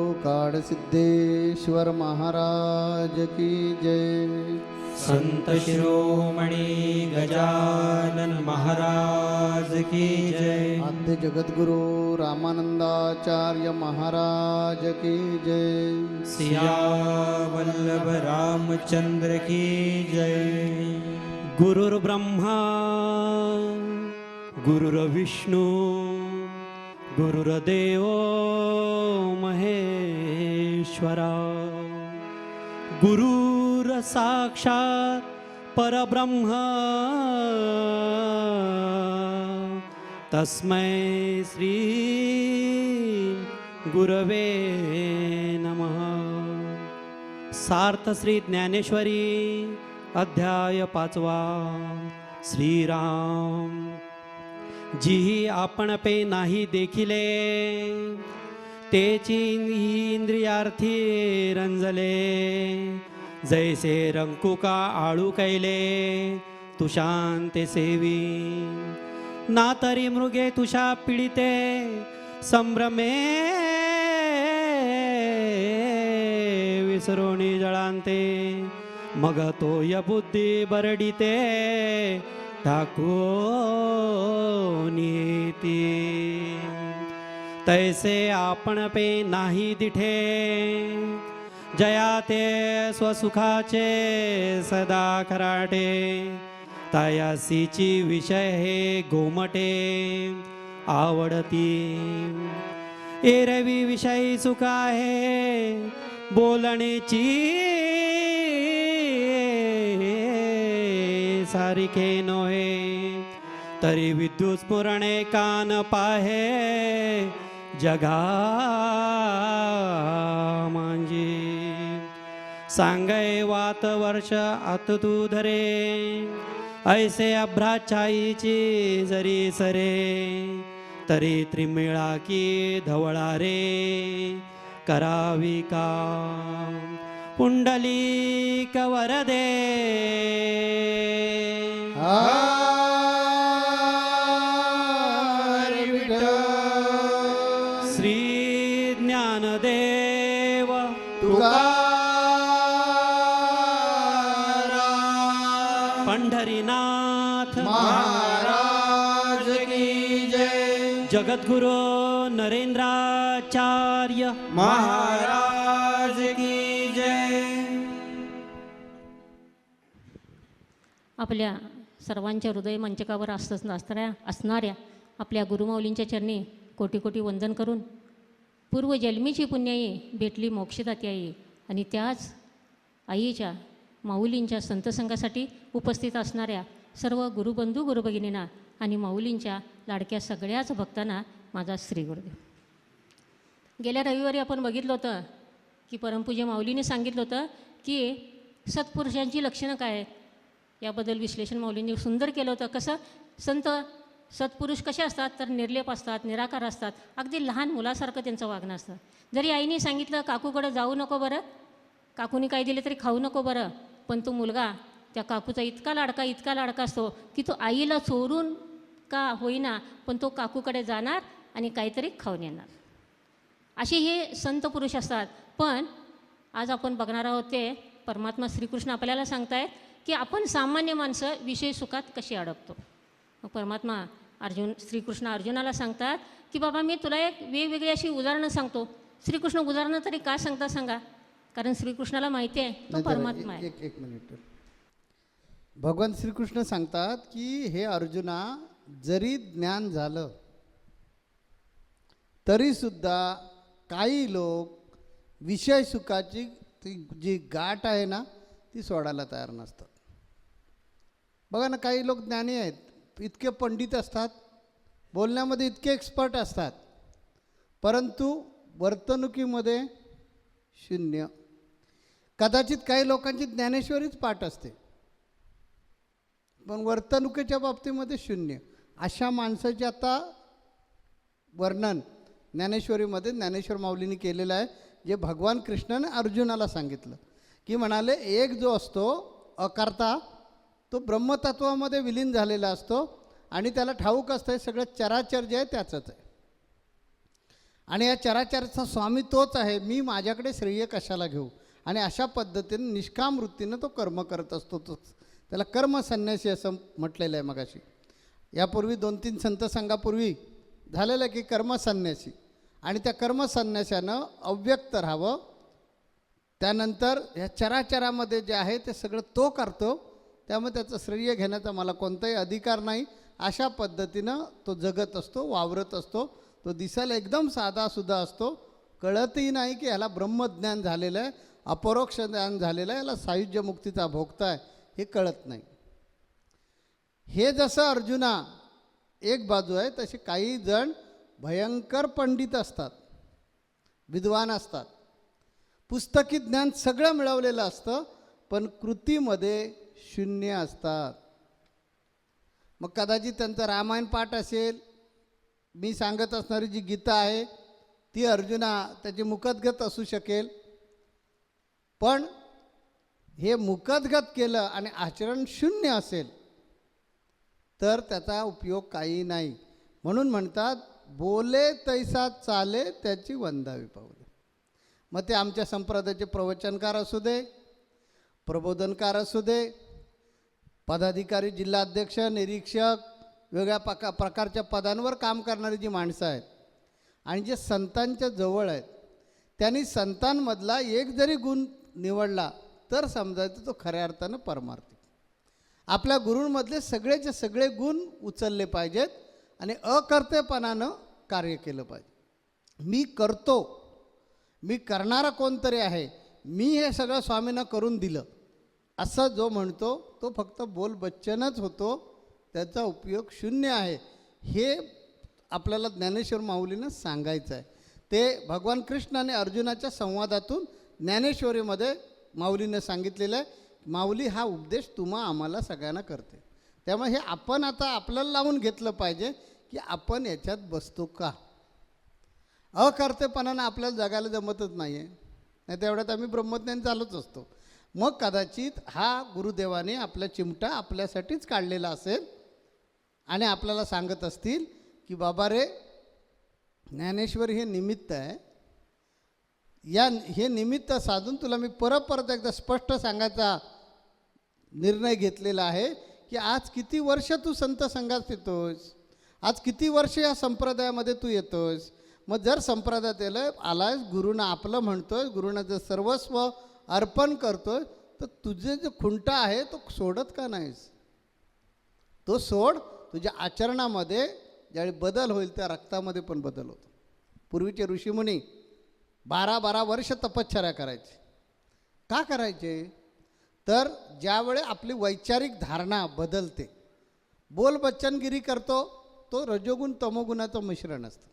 सद्गुरु काडसिद्धेश्वर महाराज की जय। संत शिरोमणी गजानन महाराज की जय। आद्य जगद्गुरु रामानंदाचार्य महाराज की जय। सिया वल्लभ रामचंद्र की जय। गुरुर्ब्रह्मा गुरुर्विष्णू। गुरुर्देव महेश्वरा गुरुर साक्षात परब्रह्म तस्मै श्री गुरवे नमः। सार्थ श्री ज्ञानेश्वरी अध्याय पाचवा श्रीराम जीही आपण पे नाही देखिले तेची इंद्रियार्थी रंजले. जैसे रंकुका आळू कैले तुशांते सेवी. ना तरी मृगे तुषा पीडिते संभ्रमे विसरोणी जळांते. मग तो यबुद्धी बुद्धी बरडिते टाकून तैसे आपण पे नाही दिठे. जया ते स्वसुखाचे सदा खराटे. तयासीची विषय हे गोमटे. आवडती. एरवी विषयी सुख आहे. बोलण्याची सारिखे नोहे तरी विद्युत पुरणे कान पाहे जगा मांजी। सांगय वात वर्ष आत तू धरे ऐसे अभ्राचाईची जरी सरे तरी त्रिमिळा की धवळा रे करावी का पुंडली वरदे श्री ज्ञानदेव। पंढरीनाथ। महाराज की जय. जगद्गुरु नरेंद्राचार्य। महाराज आपल्या सर्वांच्या हृदय मंचकावर असत असणाऱ्या असणाऱ्या आपल्या गुरुमाऊलींच्या चरणी कोटी कोटी वंदन करून पूर्वजन्मीची पुण्याई भेटली मोक्षदात्याई आणि त्याच आईच्या माऊलींच्या संतसंघासाठी उपस्थित असणाऱ्या सर्व गुरुबंधू गुरुभगिनींना आणि माऊलींच्या लाडक्या सगळ्याच भक्तांना माझा श्री गुरुदेव. गेल्या रविवारी आपण बघितलं होतं की परमपूज्य माऊलीने सांगितलं होतं की सत्पुरुषांची लक्षणं काय? आहेत याबद्दल विश्लेषण माऊलींनी सुंदर केलं होतं. कसं? संत सत्पुरुष कसे असतात? तर निर्लेप असतात निराकार असतात. अगदी लहान मुलासारखं त्यांचं वागणं असतं. जरी आईने सांगितलं काकूकडं जाऊ नको बरं. काकूने काय दिले तरी खाऊ नको बरं. पण तो मुलगा त्या काकूचा इतका लाडका इतका लाडका असतो की तो आईला चोरून का होईना पण तो काकूकडे जाणार आणि काहीतरी खाऊन येणार. असे हे संत पुरुष असतात. पण आज आपण बघणार आहोत ते परमात्मा श्रीकृष्ण आपल्याला सांगतायत की आपण सामान्य माणसं विषय सुखात कशी अडकतो? मग परमात्मा अर्जुन श्रीकृष्ण अर्जुनाला सांगतात की बाबा मी तुला एक वेगवेगळी अशी उदाहरणं सांगतो. श्रीकृष्ण उदाहरणं तरी का सांगता सांगा? कारण श्रीकृष्णाला माहिती आहे तो परमात्मा आहे. एक एक मिनिट. भगवान श्रीकृष्ण सांगतात की हे अर्जुना जरी ज्ञान झालं तरी सुद्धा काही लोक विषय सुखाची ती जी गाठ आहे ना ती सोडायला तयार नसतात बघा ना काही लोक ज्ञानी आहेत. इतके पंडित असतात बोलण्यामध्ये इतके एक्सपर्ट असतात. परंतु वर्तणुकीमध्ये शून्य. कदाचित काही लोकांची ज्ञानेश्वरीच पाठ असते. पण वर्तणुकीच्या बाबतीमध्ये शून्य. अशा माणसाचे आता वर्णन ज्ञानेश्वरीमध्ये ज्ञानेश्वर माऊलीने केलेलं आहे जे भगवान कृष्णाने अर्जुनाला सांगितलं. की म्हणाले एक जो असतो अकर्ता तो ब्रह्मतत्वामध्ये विलीन झालेला असतो आणि त्याला ठाऊक असतं हे सगळं चराचर जे आहे त्याचंच आहे. आणि या चराचरचा स्वामी तोच आहे मी माझ्याकडे श्रेय कशाला घेऊ? आणि अशा पद्धतीने निष्काम वृत्तीनं तो कर्म करत असतो तो त्याला कर्मसन्यासी असं म्हटलेलं आहे मगाशी. यापूर्वी दोन तीन संत संघापूर्वी झालेलं आहे की कर्मसन्यासी आणि त्या कर्मसन्यासानं अव्यक्त राहावं त्यानंतर ह्या चराचरामध्ये जे आहे ते सगळं तो करतो. त्यामुळे त्याचं श्रेय घेण्याचा मला कोणताही अधिकार नाही. अशा पद्धतीनं तो जगत असतो वावरत असतो. तो दिसायला एकदम साधासुद्धा असतो. कळतही नाही की ह्याला ब्रह्मज्ञान झालेलं आहे अपरोक्ष ज्ञान झालेलं आहे याला सायुज्य मुक्तीचा भोगता आहे हे कळत नाही. हे जसं अर्जुना एक बाजू आहे तसे काही जण भयंकर पंडित असतात विद्वान असतात. पुस्तकी ज्ञान सगळं मिळवलेलं असतं पण कृतीमध्ये शून्य असतात. मग कदाचित त्यांचं रामायण पाठ असेल मी सांगत असणारी जी गीता आहे ती अर्जुना त्याची मुखदगत असू शकेल. पण हे मुखदगत केलं आणि आचरण शून्य असेल तर त्याचा उपयोग काही नाही. म्हणून म्हणतात बोले तैसा चाले त्याची वंदावी पावले मग ते आमच्या संप्रदायाचे प्रवचनकार असू दे प्रबोधनकार असू दे पदाधिकारी जिल्हाध्यक्ष निरीक्षक वेगळ्या पका प्रकारच्या पदांवर काम करणारी जी माणसं आहेत आणि जे संतांच्या जवळ आहेत त्यांनी संतांमधला एक जरी गुण निवडला तर समजायचं तो खऱ्या अर्थानं परमार्थी. आपल्या गुरूंमधले सगळेचे सगळे गुण उचलले पाहिजेत आणि अकर्तेपणानं कार्य केलं पाहिजे. मी करतो मी करणारा कोणतरी आहे मी हे सगळं स्वामींना करून दिलं. असं जो म्हणतो तो फक्त बोल बच्चनच होतो त्याचा उपयोग शून्य आहे. हे आपल्याला ज्ञानेश्वर माऊलीनं सांगायचं आहे. ते भगवान कृष्ण आणि अर्जुनाच्या संवादातून ज्ञानेश्वरीमध्ये माऊलीनं सांगितलेलं आहे माऊली हा उपदेश तुम्हा आम्हाला सगळ्यांना करते. त्यामुळे हे आपण आता आपल्याला लावून घेतलं पाहिजे की आपण याच्यात बसतो का? अकर्तेपणानं आपल्याला जगायला जमतच नाही आहे नाही तेवढ्यात आम्ही ब्रह्मज्ञान चालूच असतो. मग कदाचित हा गुरुदेवाने आपला चिमटा आपल्यासाठीच काढलेला असेल आणि आपल्याला सांगत असतील की बाबा रे ज्ञानेश्वर हे निमित्त आहे. या हे निमित्त साधून तुला मी परत परत एकदा स्पष्ट सांगायचा निर्णय घेतलेला आहे की आज किती वर्ष तू संत संघात येतोस? आज किती वर्ष या संप्रदायामध्ये तू येतोस? मग जर संप्रदायात आलं आलायस गुरुनं आपलं म्हणतोय गुरुनं जर सर्वस्व अर्पण करतोय तर तुझे जे खुंटा आहे तो सोडत का नाहीस? तो सोड तुझ्या आचरणामध्ये ज्यावेळी बदल होईल त्या रक्तामध्ये पण बदल होतो. पूर्वीचे ऋषीमुनी बारा बारा वर्ष तपश्चर्या करायचे. का करायचे? तर ज्यावेळे आपली वैचारिक धारणा बदलते बोल बच्चनगिरी करतो तो रजोगुण तमोगुणाचं मिश्रण असतं.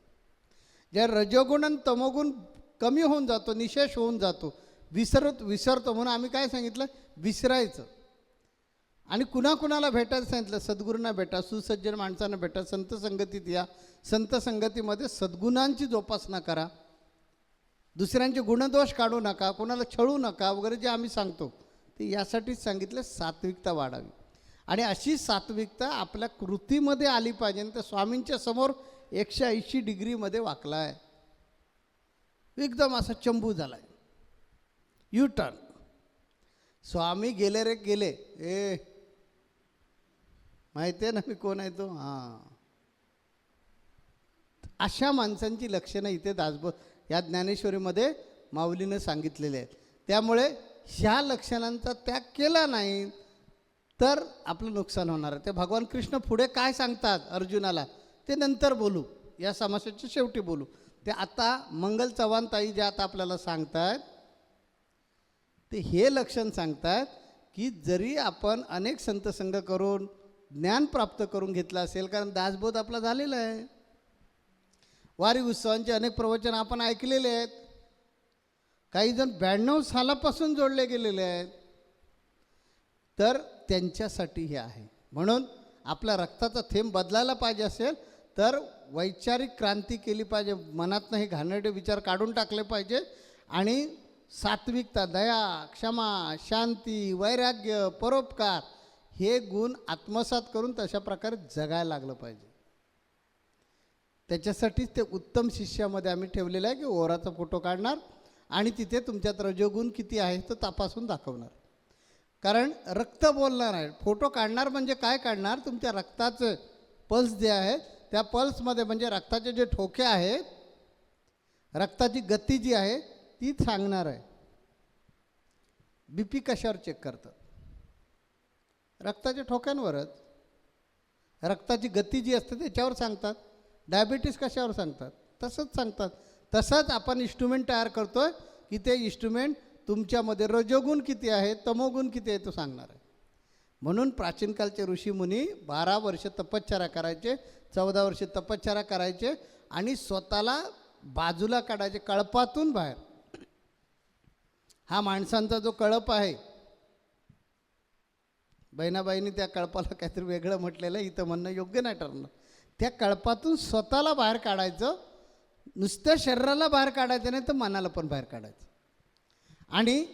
ज्या रजोगुण आणि तमोगुण कमी होऊन जातो निशेष होऊन जातो विसरत विसरतो म्हणून आम्ही काय सांगितलं? विसरायचं. आणि कुणाकुणाला भेटायला सांगितलं? सद्गुरूंना भेटा सुसज्जन माणसांना भेटा संत संगतीत या. संत संगतीमध्ये सद्गुणांची जोपासना करा. दुसऱ्यांचे गुणदोष काढू नका कोणाला छळू नका वगैरे जे आम्ही सांगतो ते यासाठीच सांगितलं सात्विकता वाढावी. आणि अशी सात्विकता आपल्या कृतीमध्ये आली पाहिजे. तर स्वामींच्या समोर एकशे ऐंशी डिग्रीमध्ये वाकला आहे एकदम असा चंबू झाला आहे यू टर्न स्वामी गेले रे गेले. ए माहिती आहे ना मी कोण आहे तो? हां. अशा माणसांची लक्षणं इथे दासबोध या ज्ञानेश्वरीमध्ये माऊलीनं सांगितलेले आहेत. त्यामुळे ह्या लक्षणांचा त्याग केला नाही. तर आपलं नुकसान होणार आहे. ते भगवान कृष्ण पुढे काय सांगतात अर्जुनाला ते नंतर बोलू. या समस्येच्या शेवटी बोलू. ते आता मंगल चव्हाण ताई जे आता आपल्याला सांगतात ते हे लक्षण सांगतात की जरी आपण अनेक संतसंग करून ज्ञान प्राप्त करून घेतलं असेल कारण दासबोध आपला झालेला आहे. वारी उत्सवांचे अनेक प्रवचन आपण ऐकलेले आहेत. काही जण ब्याण्णव सालापासून जोडले गेलेले आहेत. तर त्यांच्यासाठी हे आहे. म्हणून आपल्या रक्ताचा थेंब बदलायला पाहिजे असेल तर वैचारिक क्रांती केली पाहिजे. मनातनं हे घाणेरडे विचार काढून टाकले पाहिजे आणि सात्विकता दया क्षमा शांती वैराग्य परोपकार हे गुण आत्मसात करून तशा प्रकारे जगायला लागलं पाहिजे. त्याच्यासाठीच ते उत्तम शिष्यामध्ये आम्ही ठेवलेलं आहे की ओराचा फोटो काढणार आणि तिथे तुमच्यात रजोगुण किती आहे तो तपासून दाखवणार. कारण रक्त बोलणार आहे. फोटो काढणार म्हणजे काय काढणार? तुमच्या रक्ताचं पल्स जे आहे त्या पल्समध्ये म्हणजे रक्ताचे जे ठोके आहेत रक्ताची गती जी आहे ती सांगणार आहे. बी पी कशावर चेक करतात रक्ताच्या ठोक्यांवरच. रक्ताची गती जी असते त्याच्यावर सांगतात. डायबिटीस कशावर सांगतात? तसंच सांगतात. तसंच आपण इन्स्ट्रुमेंट तयार करतो आहे की ते इन्स्ट्रुमेंट तुमच्यामध्ये रजोगुण किती आहे तमोगुण किती आहे तो सांगणार आहे. म्हणून प्राचीन कालचे ऋषीमुनी बारा वर्ष तपश्चरा करायचे चौदा वर्ष तपश्चरा करायचे आणि स्वतःला बाजूला काढायचे कळपातून बाहेर. हा माणसांचा जो कळप आहे बहिणाबाईंनी त्या कळपाला काहीतरी वेगळं म्हटलेलं इथं म्हणणं योग्य नाही ठरलं त्या कळपातून स्वतःला बाहेर काढायचं नुसत्या शरीराला बाहेर काढायचं नाही तर मनाला पण बाहेर काढायचं. आणि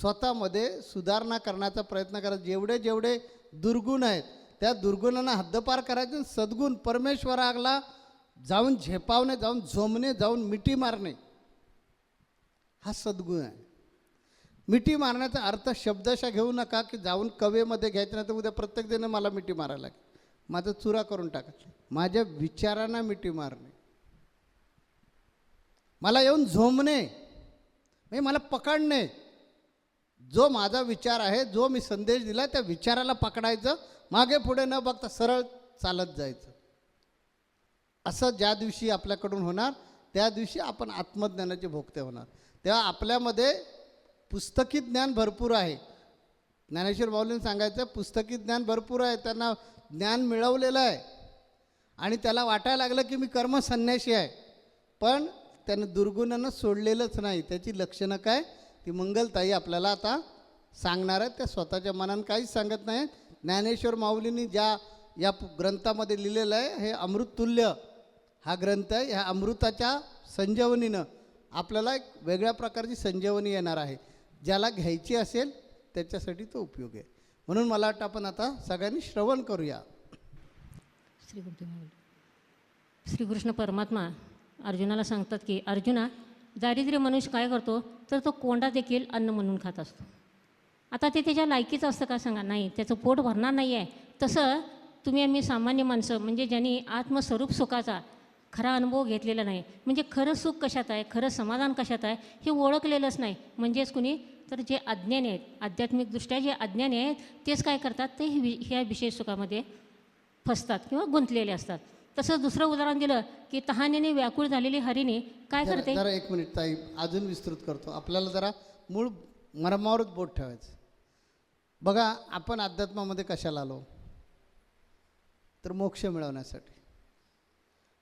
स्वतःमध्ये सुधारणा करण्याचा प्रयत्न करायचा जेवढे जेवढे दुर्गुण आहेत त्या दुर्गुणांना हद्दपार करायचे सद्गुण परमेश्वराला जाऊन झेपावणे जाऊन झोमणे जाऊन मिठी मारणे. हा सद्गुण आहे. मिठी मारण्याचा अर्थ शब्दशा घेऊ नका की जाऊन कवेमध्ये घ्यायचं नाही तर उद्या प्रत्येक जण मला मिठी मारायला लागेल. माझं चुरा करून टाका माझ्या विचारांना मिठी मारणे. मला येऊन झोमणे. म्हणजे मला पकडणे जो माझा विचार आहे जो मी संदेश दिला त्या विचाराला पकडायचं मागे पुढे न बघता सरळ चालत जायचं. असं ज्या दिवशी आपल्याकडून होणार त्या दिवशी आपण आत्मज्ञानाचे भोगते होणार. तेव्हा आपल्यामध्ये पुस्तकी ज्ञान भरपूर आहे. ज्ञानेश्वर माऊलींनी सांगायचं पुस्तकी ज्ञान भरपूर आहे त्यांना ज्ञान मिळवलेलं आहे. आणि त्याला वाटायला लागलं की मी कर्मसन्यासी आहे. पण त्यानं दुर्गुणानं सोडलेलंच नाही. त्याची लक्षणं काय? ती मंगलताई आपल्याला आता सांगणार आहेत. त्या स्वतःच्या मनानं काहीच सांगत नाही ज्ञानेश्वर माऊलींनी ज्या या ग्रंथामध्ये लिहिलेलं आहे हे अमृततुल्य हा ग्रंथ आहे. ह्या अमृताच्या संजीवनीनं आपल्याला एक वेगळ्या प्रकारची संजीवनी येणार आहे. ज्याला घ्यायची असेल त्याच्यासाठी तो उपयोग आहे. म्हणून मला वाटतं आपण आता सगळ्यांनी श्रवण करूया. श्री श्रीकृष्ण परमात्मा अर्जुनाला सांगतात की अर्जुना दारिद्र्य मनुष्य काय करतो? तर तो कोंडा देखील अन्न म्हणून खात असतो. आता ते त्याच्या लायकीचं असतं का सांगा? नाही त्याचं पोट भरणार नाही आहे तसं तुम्ही आम्ही सामान्य माणसं म्हणजे ज्यांनी आत्मस्वरूप सुखाचा खरा अनुभव घेतलेला नाही म्हणजे खरं सुख कशात आहे खरं समाधान कशात आहे हे ओळखलेलंच नाही. म्हणजेच कुणी? तर जे अज्ञानी आहेत आध्यात्मिकदृष्ट्या जे अज्ञानी आहेत तेच काय करतात? ते वि- ह्या विशेष सुखामध्ये फसतात किंवा गुंतलेले असतात. तसंच दुसरं उदाहरण दिलं की तहानेने व्याकुळ झालेली हरिणी काय जरा करते? जरा एक मिनिट ताई अजून विस्तृत करतो. आपल्याला जरा मूळ मर्मावरच बोट ठेवायचं. बघा आपण अध्यात्मामध्ये कशाला आलो? तर मोक्ष मिळवण्यासाठी.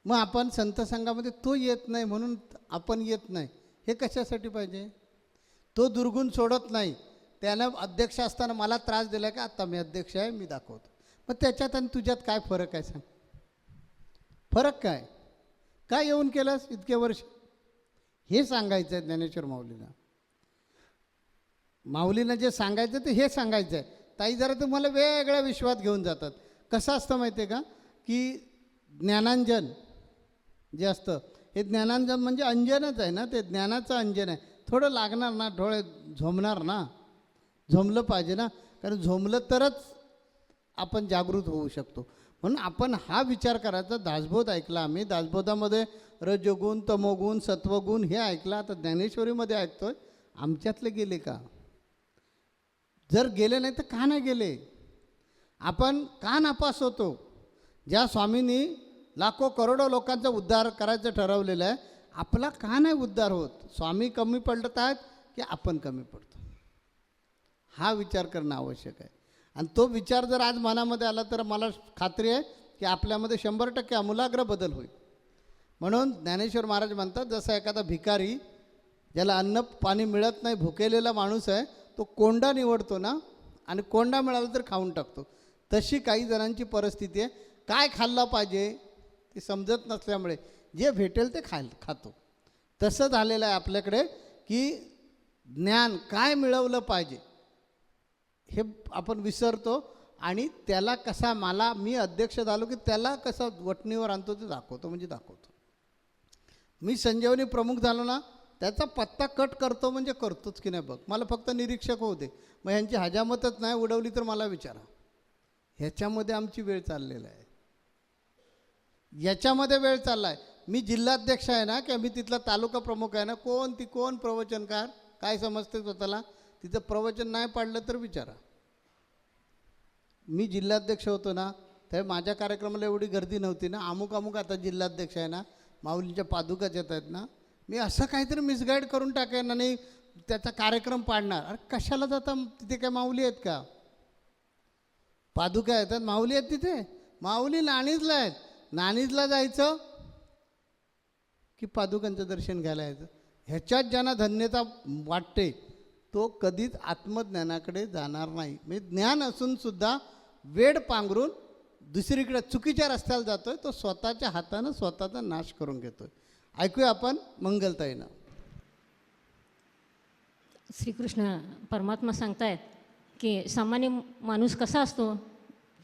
मग आपण संत संघामध्ये तो येत नाही म्हणून आपण येत नाही. हे कशासाठी पाहिजे? तो दुर्गुण सोडत नाही. त्यानं अध्यक्ष असताना मला त्रास दिला का? आता मी अध्यक्ष आहे मी दाखवतो. मग त्याच्यात आणि तुझ्यात काय फरक आहे सांग? फरक काय? काय येऊन केलास इतके वर्ष? हे सांगायचं आहे ज्ञानेश्वर माऊलीला. माऊलीनं जे सांगायचं ते हे सांगायचं आहे ताई जरा तुम्हाला वेगळ्या विश्वात घेऊन जातात. कसं असतं माहिती आहे का? की ज्ञानांजन जे असतं हे ज्ञानांजन म्हणजे अंजनच आहे ना? ते ज्ञानाचं अंजन आहे. थोडं लागणार ना? डोळे झोमणार ना? झोमलं पाहिजे ना? कारण झोमलं तरच आपण जागृत होऊ शकतो. म्हणून आपण हा विचार करायचा दासबोध ऐकला आम्ही. दासबोधामध्ये रजगुण तमोगुण सत्वगुण हे ऐकला आता ज्ञानेश्वरीमध्ये ऐकतोय. आमच्यातले गेले का? जर गेले नाही तर का नाही गेले? आपण का नापास होतो? ज्या स्वामींनी लाखो करोडो लोकांचा उद्धार करायचं ठरवलेलं आहे आपला का नाही उद्धार होत? स्वामी कमी पडत आहेत की आपण कमी पडतो? हा विचार करणं आवश्यक आहे. आणि तो विचार जर आज मनामध्ये आला तर मला खात्री आहे की आपल्यामध्ये शंभर टक्के आमूलाग्र बदल होईल. म्हणून ज्ञानेश्वर महाराज म्हणतात जसा एखादा भिकारी ज्याला अन्न पाणी मिळत नाही भुकेलेला माणूस आहे तो कोंडा निवडतो ना आणि कोंडा मिळाला तर खाऊन टाकतो. तशी काही जणांची परिस्थिती आहे. काय खाल्लं पाहिजे ते समजत नसल्यामुळे जे भेटेल ते खाय खातो. तसं झालेलं आहे आपल्याकडे की ज्ञान काय मिळवलं पाहिजे हे आपण विसरतो आणि त्याला कसा मला मी अध्यक्ष झालो की त्याला कसा वटणीवर आणतो ते दाखवतो म्हणजे दाखवतो. मी संजीवनी प्रमुख झालो ना त्याचा पत्ता कट करतो म्हणजे करतोच की नाही बघ. मला फक्त निरीक्षक होऊ दे. मग ह्यांची हजामतच नाही उडवली तर मला विचारा. ह्याच्यामध्ये आमची वेळ चाललेला आहे. याच्यामध्ये वेळ चालला आहे मी जिल्हाध्यक्ष आहे ना की मी तिथला तालुका प्रमुख आहे ना कोण ती कोण प्रवचनकार काय समजते स्वतःला? तिथं प्रवचन नाही पाडलं तर विचारा. मी जिल्हाध्यक्ष होतो ना तर माझ्या कार्यक्रमाला एवढी गर्दी नव्हती ना. अमुक अमुक आता जिल्हाध्यक्ष आहे ना माऊलींच्या पादुकाच येत आहेत ना. मी असं काहीतरी मिसगाईड करून टाकेन आणि त्याचा कार्यक्रम पाडणार. अरे कशाला जाता तिथे काय माऊली आहेत का? पादुका येतात. माऊली आहेत तिथे? माऊली नाणीजला आहेत. नाणीजला जायचं की पादुकांचं दर्शन घ्यायला यायचं. ह्याच्यात ज्यांना धन्यता वाटते तो कधीच आत्मज्ञानाकडे जाणार नाही. म्हणजे ज्ञान असूनसुद्धा वेड पांघरून दुसरीकडे चुकीच्या रस्त्याला जातोय तो स्वतःच्या हातानं स्वतःचा नाश करून घेतोय. ऐकूया आपण मंगलताईनं. श्रीकृष्ण परमात्मा सांगतायत की सामान्य माणूस कसा असतो?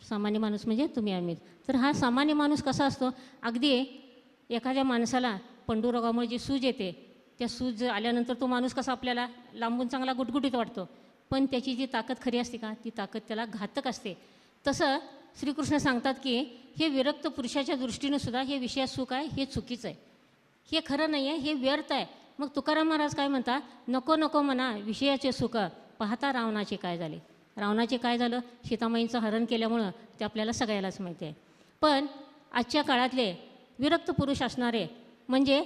सामान्य माणूस म्हणजे तुम्ही आम्ही तर हा सामान्य माणूस कसा असतो? अगदी एखाद्या माणसाला पंडुरोगामुळे जी सूज येते त्या सूज आल्यानंतर तो माणूस कसा आपल्याला लांबून चांगला गुटगुटीत वाटतो. पण त्याची जी ताकद खरी असते का ती ताकद त्याला घातक असते. तसं श्रीकृष्ण सांगतात की हे विरक्त पुरुषाच्या दृष्टीनं सुद्धा हे विषयात सुख आहे हे चुकीचं आहे. हे खरं नाही आहे हे व्यर्थ आहे. मग तुकाराम महाराज काय म्हणता नको नको म्हणा विषयाचे सुख पाहता रावणाचे काय झाले. रावणाचे काय झालं? सीतामाईंचं हरण केल्यामुळं ते आपल्याला सगळ्यालाच माहिती आहे. पण आजच्या काळातले विरक्त पुरुष असणारे म्हणजे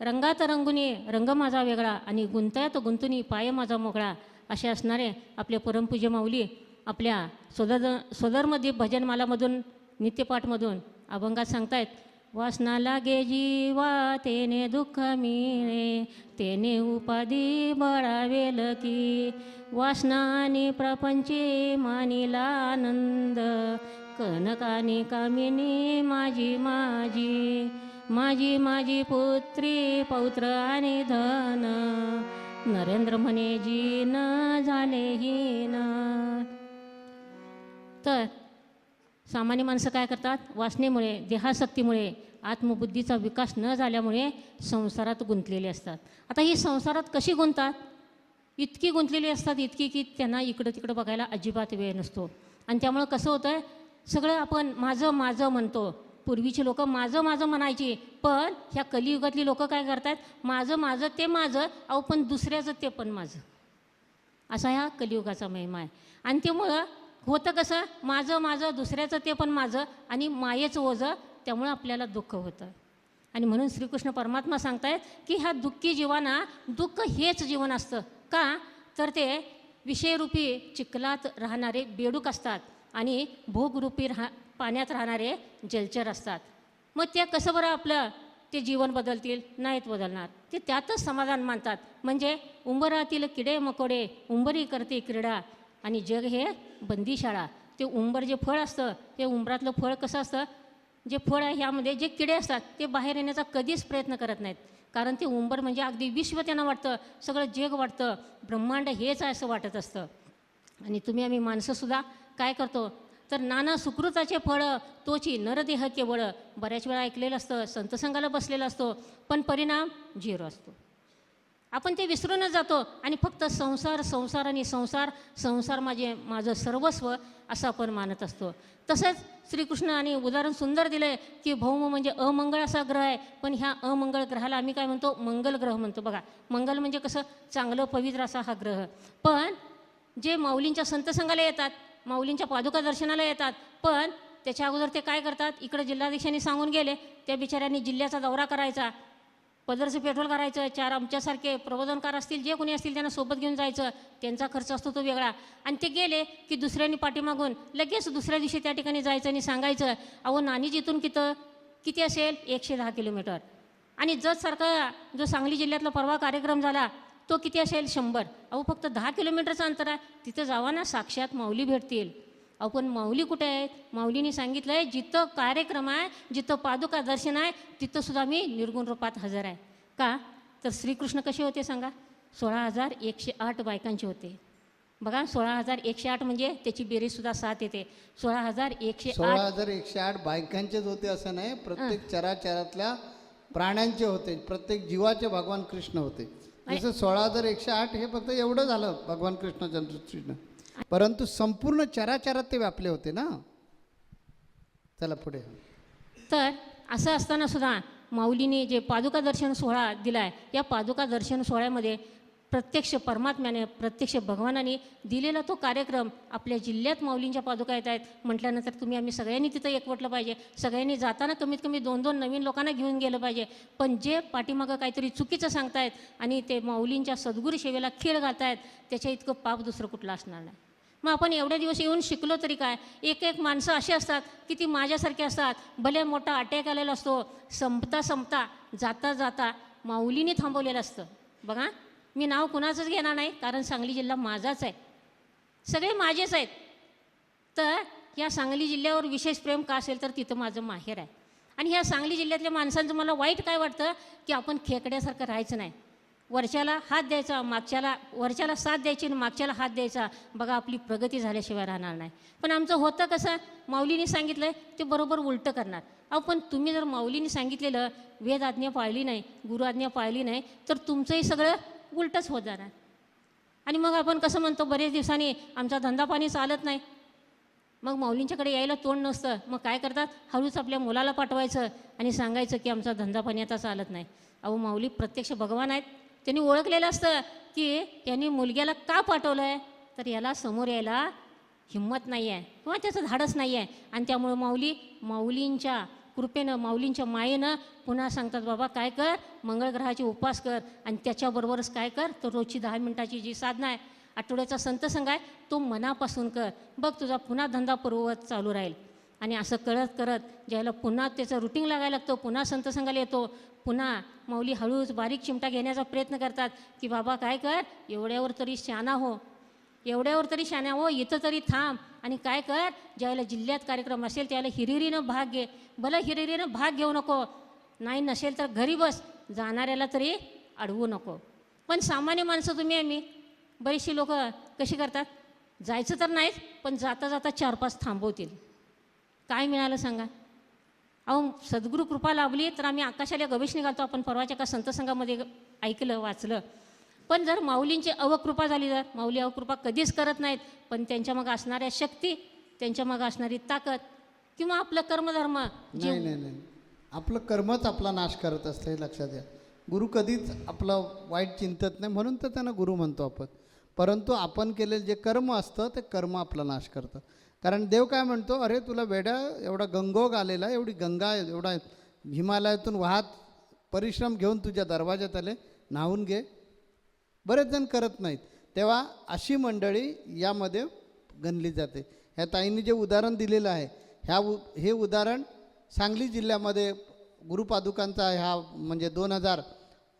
रंगात रंगुनी रंग माझा वेगळा आणि गुंतायात गुंतुनी पाय माझा मोकळा असे असणारे आपले परमपूज्य माऊली आपल्या सोदर सोदरमध्ये भजनमालामधून नित्यपाठमधून अभंगात सांगतायत वासना लागे जीवा तेने दुःख मिळे तेने उपाधी बळावेल की वासना आणि प्रपंचे मानिला आनंद कनकानी कामिनी माझी माझी माझी माझी पुत्री पौत्र आणि धन. नरेंद्र म्हणे जी न झाले हीन. तर सामान्य माणसं काय करतात? वासनेमुळे देहासक्तीमुळे आत्मबुद्धीचा विकास न झाल्यामुळे संसारात गुंतलेले असतात. आता ही संसारात कशी गुंतात इतकी गुंतलेली असतात इतकी की त्यांना इकडं तिकडं बघायला अजिबात वेळ नसतो. आणि त्यामुळं कसं होतं आहे सगळं आपण माझं माझं म्हणतो. पूर्वीची लोक माझं माझं म्हणायचे पण ह्या कलियुगातली लोक काय करतात? माझं माझं ते माझं अहो पण दुसऱ्याचं ते पण माझं. असा ह्या कलियुगाचा महिमा आहे. आणि त्यामुळं होतं कसं? माझं माझं दुसऱ्याचं ते पण माझं आणि मायेचं ओझं त्यामुळं आपल्याला दुःख होतं. आणि म्हणून श्रीकृष्ण परमात्मा सांगतायत की ह्या दुःखी जीवाना दुःख हेच जीवन असतं. का? तर ते विषयरूपी चिखलात राहणारे बेडूक असतात आणि भोगरूपी राहा पाण्यात राहणारे जलचर असतात. मग ते कसं बरं आपलं ते जीवन बदलतील? नाहीत बदलणार. ते त्यातच समाधान मानतात. म्हणजे उंबरातील किडे मकोडे उंबरी करते क्रीडा आणि जग हे बंदीशाळा. ते उंबर जे फळ असतं ते उंबरातलं फळ कसं असतं? जे फळ आहे ह्यामध्ये जे किडे असतात ते बाहेर येण्याचा कधीच प्रयत्न करत नाहीत. कारण ते उंबर म्हणजे अगदी विश्व त्यांना वाटतं सगळं जग वाटतं ब्रह्मांड हेच आहे असं वाटत असतं. आणि तुम्ही आम्ही माणसंसुद्धा काय करतो? तर नाना सुकृताचे फळं तोची नरदेह केवळ बऱ्याच वेळा ऐकलेलं असतं संतसंगाला बसलेला असतो पण परिणाम झिरो असतो. आपण ते विसरूनच जातो आणि फक्त संसार संसार आणि संसार संसार माझे माझं सर्वस्व असं आपण मानत असतो. तसंच श्रीकृष्ण आणि उदाहरण सुंदर दिलं आहे की भौम म्हणजे अमंगळ असा ग्रह आहे पण ह्या अमंगळ ग्रहाला आम्ही काय म्हणतो? मंगल ग्रह म्हणतो. बघा मंगल म्हणजे कसं? चांगलं पवित्र असा हा ग्रह. पण जे माऊलींच्या संतसंघाला येतात माऊलींच्या पादुका दर्शनाला येतात. पण त्याच्या अगोदर ते काय करतात? इकडं जिल्हाध्यक्षांनी सांगून गेले त्या बिचाऱ्यांनी जिल्ह्याचा दौरा करायचा. पदरचं पेट्रोल करायचं चार आमच्यासारखे प्रबोधनकार असतील जे कोणी असतील त्यांना सोबत घेऊन जायचं. त्यांचा खर्च असतो तो वेगळा. आणि ते गेले की दुसऱ्यांनी पाठीमागून लगेच दुसऱ्या दिवशी त्या ठिकाणी जायचं आणि सांगायचं अहो नानी जिथून कितं किती असेल? एकशे दहा किलोमीटर. आणि जतसारखा जो सांगली जिल्ह्यातला परवा कार्यक्रम झाला तो किती असेल? शंभर. अहो फक्त दहा किलोमीटरचं अंतर आहे. तिथं जावा ना साक्षात माऊली भेटतील. आपण माऊली कुठे आहेत? माऊलीने सांगितलं आहे जिथं कार्यक्रम आहे जिथं पादुका दर्शन आहे तिथं सुद्धा मी निर्गुण रूपात हजर आहे. का? तर श्रीकृष्ण कसे होते सांगा? सोळा हजार एकशे आठ बायकांचे होते. बघा सोळा हजार एकशे आठ म्हणजे त्याची बेरीजसुद्धा सात येते. सोळा हजार एकशे सोळा हजार एकशे आठ बायकांचेच होते असं नाही. प्रत्येक चराचरातल्या प्राण्यांचे होते. प्रत्येक जीवाचे भगवान कृष्ण होते. जसं सोळा हजार एकशे आठ हे फक्त एवढं झालं भगवान कृष्ण कृष्ण परंतु संपूर्ण चराचरात ते व्यापले होते ना. चला पुढे. तर असं असताना सुद्धा माऊलीने जे पादुका दर्शन सोहळा दिला आहे या पादुका दर्शन सोहळ्यामध्ये प्रत्यक्ष परमात्म्याने प्रत्यक्ष भगवानाने दिलेला तो कार्यक्रम आपल्या जिल्ह्यात माऊलींच्या पादुका येत आहेत. म्हटल्यानंतर तुम्ही आम्ही सगळ्यांनी तिथं एकवटलं पाहिजे. सगळ्यांनी जाताना कमीत कमी दोन दोन नवीन लोकांना घेऊन गेलं पाहिजे. पण जे पाठीमागं काहीतरी चुकीचं सांगतायत आणि ते माऊलींच्या सद्गुरू सेवेला खेळ घालतायत त्याच्या इतकं पाप दुसरं कुठलं असणार नाही. मग आपण एवढ्या दिवस येऊन शिकलो तरी काय? एक एक माणसं अशी असतात की ती माझ्यासारखी असतात. भले मोठा अटॅक आलेला असतो संपता संपता जाता जाता माऊलीने थांबवलेलं असतं. बघा मी नाव कुणाचंच घेणार नाही कारण सांगली जिल्हा माझाच आहे. सगळे माझेच आहेत. तर या सांगली जिल्ह्यावर विशेष प्रेम का असेल तर तिथं माझं माहेर आहे. आणि ह्या सांगली जिल्ह्यातल्या माणसांचं मला वाईट काय वाटतं की आपण खेकड्यासारखं राहायचं नाही. वरच्याला हात द्यायचा मागच्याला वरच्याला साथ द्यायची आणि मागच्याला हात द्यायचा. बघा आपली प्रगती झाल्याशिवाय राहणार नाही. पण आमचं होतं कसं माऊलीने सांगितलं ते बरोबर उलटं करणार. अहो पण तुम्ही जर माऊलीने सांगितलेलं वेद आज्ञा पाळली नाही गुरु आज्ञा पाळली नाही तर तुमचंही सगळं उलटंच होत जाणार. आणि मग आपण कसं म्हणतो बरेच दिवसांनी आमचा धंदा पाणी चालत नाही. मग माऊलींच्याकडे यायला तोंड नसतं. मग काय करतात? हळूच आपल्या मुलाला पाठवायचं आणि सांगायचं की आमचा धंदा पाणी आता चालत नाही. अहो माऊली प्रत्यक्ष भगवान आहेत. त्यांनी ओळखलेलं असतं की यांनी मुलग्याला का पाठवलं आहे तर याला समोर यायला हिंमत नाही आहे किंवा त्याचं धाडस नाही आहे आणि त्यामुळं माऊली माऊलींच्या कृपेनं माऊलींच्या मायेनं पुन्हा सांगतात बाबा काय कर? मंगळग्रहाचे उपास कर. आणि त्याच्याबरोबरच काय कर? तर रोजची दहा मिनिटाची जी साधना आहे आठवड्याचा संत संघ आहे तो मनापासून कर. बघ तुझा पुन्हा धंदा पूर्ववत चालू राहील. आणि असं करत करत ज्याला पुन्हा त्याचं रुटीन लागायला लागतो पुन्हा संत संघाला येतो. पुन्हा माऊली हळूच बारीक चिमटा घेण्याचा प्रयत्न करतात की बाबा काय कर? एवढ्यावर तरी शाना हो. एवढ्यावर तरी शाना हो. इथं तरी थांब. आणि काय कर ज्यावेळेला जिल्ह्यात कार्यक्रम असेल त्यावेळेला हिरिरीनं भाग घे. भलं हिरिरीनं भाग घेऊ नको. नाही नसेल तर घरी बस. जाणाऱ्याला तरी अडवू नको. पण सामान्य माणसं तुम्ही आम्ही बरीचशी लोक कशी करतात? जायचं तर नाहीच पण जाता जाता चार पाच थांबवतील. काय मिळालं सांगा? अहो सद्गुरू कृपा लाभली तर आम्ही आकाशाला गवेश निघालतो आपण परवाच्या का संतसंघामध्ये ऐकलं वाचलं. पण जर माऊलींची अवकृपा झाली तर माऊली अवकृपा कधीच करत नाहीत पण त्यांच्या मग असणाऱ्या शक्ती त्यांच्या मग असणारी ताकद किंवा आपलं कर्मधर्म नाही नाही नाही. आपलं कर्मच आपला नाश करत असतं हे लक्षात घ्या. गुरु कधीच आपलं वाईट चिंतत नाही म्हणून तर त्यांना गुरु म्हणतो आपण. परंतु आपण केलेलं जे कर्म असतं ते कर्म आपला नाश करतं. कारण देव काय म्हणतो अरे तुला वेड्या एवढा गंगोग आलेला एवढी गंगा एवढा हिमालयातून वाहत परिश्रम घेऊन तुझ्या दरवाजात आले न्हावून घे. बरेच जण करत नाहीत. तेव्हा अशी मंडळी यामध्ये गणली जाते. ह्या ताईंनी जे उदाहरण दिलेलं आहे ह्या उ हे उदाहरण सांगली जिल्ह्यामध्ये गुरुपादुकांचा ह्या म्हणजे दोन हजार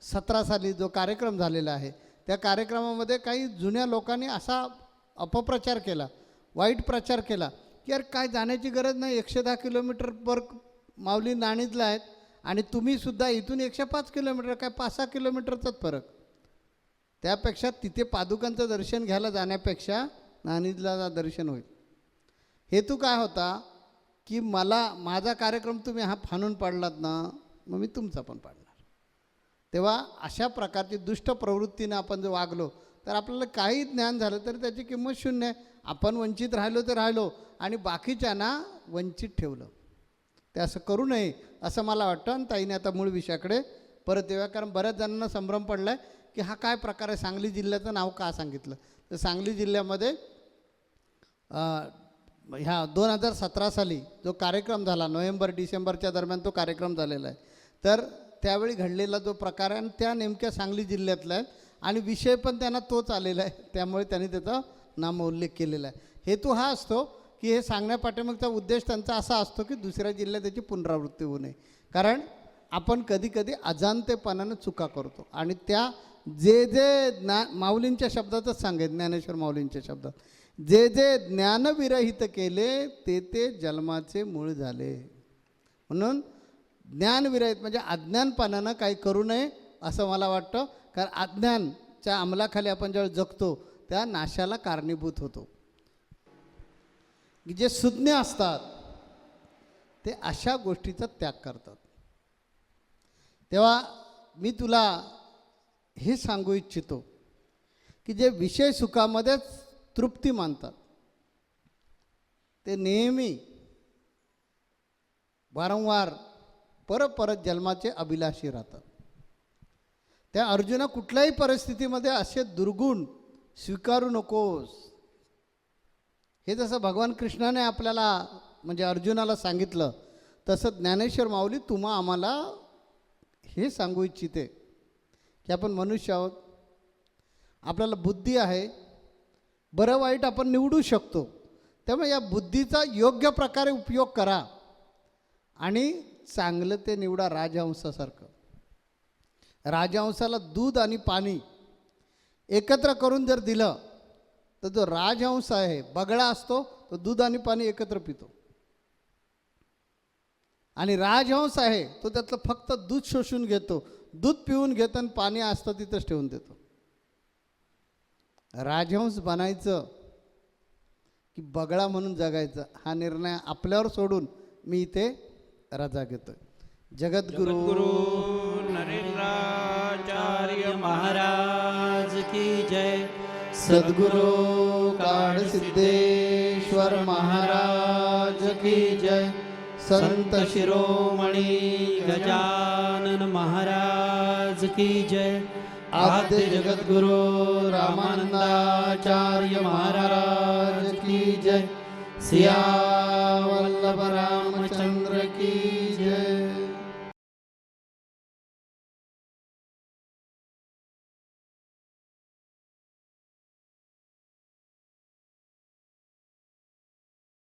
सतरा साली जो कार्यक्रम झालेला आहे त्या कार्यक्रमामध्ये काही जुन्या लोकांनी असा अपप्रचार केला वाईट प्रचार केला की यार काय जाण्याची गरज नाही एकशे दहा किलोमीटर पर माऊली नाणीजला आहेत आणि तुम्हीसुद्धा इथून एकशे पाच किलोमीटर काय पाच सहा किलोमीटरचाच फरक. त्यापेक्षा तिथे पादुकांचं दर्शन घ्यायला जाण्यापेक्षा नाणीजला दर्शन होईल. हेतू काय होता की मला माझा कार्यक्रम तुम्ही हा फाणून पाडलात ना मग मी तुमचा पण पाडणार. तेव्हा अशा प्रकारची दुष्ट प्रवृत्तीनं आपण जर वागलो तर आपल्याला काही ज्ञान झालं तरी त्याची किंमत शून्य आहे. आपण वंचित राहिलो तर राहिलो आणि बाकीच्यांना वंचित ठेवलं. ते असं करू नये असं मला वाटतं. आणि ताईने आता मूळ विषयाकडे परत येऊया कारण बऱ्याच जणांना संभ्रम पडला आहे की हा काय प्रकार आहे? सांगली जिल्ह्याचं नाव का सांगितलं? तर सांगली जिल्ह्यामध्ये ह्या दोन हजार सतरा साली जो कार्यक्रम झाला नोव्हेंबर डिसेंबरच्या दरम्यान तो कार्यक्रम झालेला आहे. तर त्यावेळी घडलेला जो प्रकार आहे आणि त्या नेमक्या सांगली जिल्ह्यातला आहे आणि विषय पण त्यांना तोच आलेला आहे. त्यामुळे त्यांनी त्याचा नामोल्लेख केलेला आहे. हेतू हा असतो की हे सांगण्यापाठीमागचा उद्देश त्यांचा असा असतो की दुसऱ्या जिल्ह्यात त्याची पुनरावृत्ती होऊ नये. कारण आपण कधीकधी अजाणतेपणानं चुका करतो आणि त्या जे जे ज्ञा माऊलींच्या शब्दातच सांगेल ज्ञानेश्वर माऊलींच्या शब्दात. जे जे ज्ञानविरहित केले ते ते जन्माचे मूळ झाले. म्हणून ज्ञानविरहित म्हणजे अज्ञानपणानं काही करू नये असं मला वाटतं. कारण अज्ञानच्या अंमलाखाली आपण ज्यावेळेस जगतो त्या नाशाला कारणीभूत होतो. की जे सुज्ञ असतात ते अशा गोष्टीचा त्याग करतात. तेव्हा मी तुला हे सांगू इच्छितो की जे विषय सुखामध्येच तृप्ती मानतात ते नेहमी वारंवार परत परत जन्माचे अभिलाषी राहतात. त्या अर्जुना कुठल्याही परिस्थितीमध्ये असे दुर्गुण स्वीकारू नकोस. हे जसं भगवान कृष्णाने आपल्याला म्हणजे अर्जुनाला सांगितलं तसं ज्ञानेश्वर माऊली तुम्हा आम्हाला हे सांगू इच्छिते. की आपण मनुष्य आहोत. आपल्याला बुद्धी आहे. बरं वाईट आपण निवडू शकतो. त्यामुळे या बुद्धीचा योग्य प्रकारे उपयोग करा. आणि चांगलं ते निवडा राजहंसासारखं. राजहंसाला दूध आणि पाणी एकत्र करून जर दिलं तर जो राजहंस आहे बगळा असतो तो दूध आणि पाणी एकत्र पितो. आणि राजहंस आहे तो त्यातलं फक्त दूध शोषून घेतो. दूध पिऊन घेतो आणि पाणी असतं तिथंच ठेवून देतो. राजहंस बनायचं की बगळा म्हणून जगायचं. हा निर्णय आपल्यावर सोडून मी इथे रजा घेतोय. जगद्गुरु गुरु नरेंद्राचार्य महाराज की जय. सद्गुरु काळ सिद्धेश्वर महाराज की जय. संत शिरोमणी गजानन महाराज की जय। आद्य जगद्गुरु रामानंदाचार्य महाराज की जय। सिया वल्लभ राम